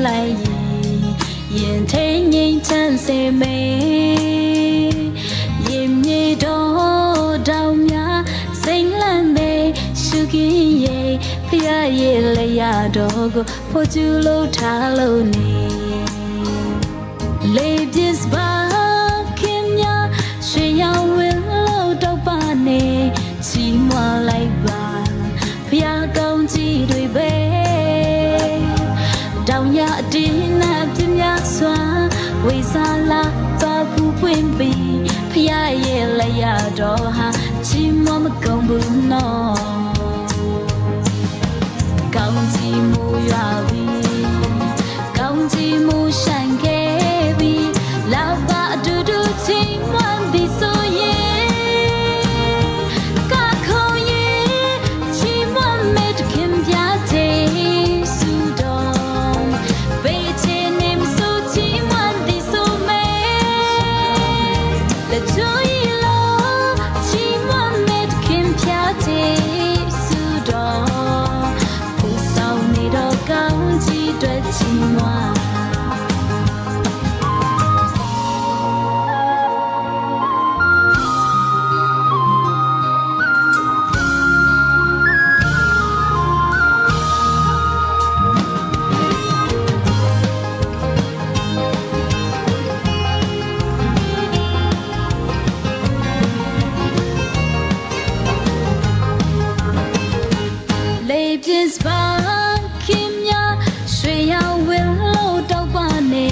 ကြည်လိုက်ရင်ရင်ထိန်ငိမ့်ချမ်းစေမေရင်မြေတော်တောင်များစိမ့်လန့်နေရှုကင်းရဲ့ဖျားရဲ့လက်ရတော်ကိုဖို့ကျူလို့ထားလို့နေ Ladies bar ဝေစားလာသွားဘူးပွင့်ပြီးဖျားရဲ့လက်ရတော့ဟာချီးမွားမကုန်ဘူးနော် လေပြစ်ပါခင်များရွှေရောင်ဝင်းလို့တော့ပါနေ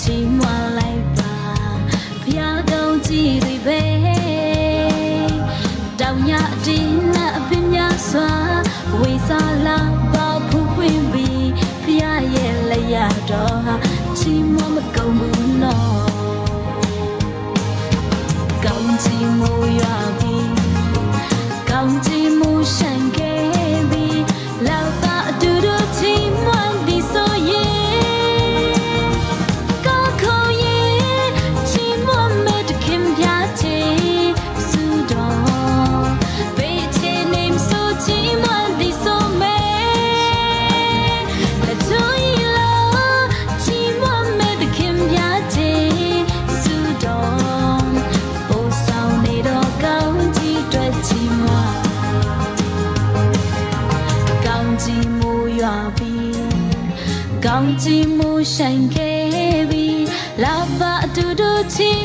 ချီးမွမ်းလိုက်ပါဖျားကောင်းကြည့်တွေပဲတောင်ရအတင်းနဲ့အပင်များစွာဝေစားလာပါဖူးပွင့်ပြီးဖျားရဲ့လက်ရတော့ဟာချီးမွမ်းမကုန်ဘူး ကောင်းကြီးမူရွာပြီးကောင်းကြီးမူဆိုင်ခဲ့ပြီးလာပါအတူတူချီ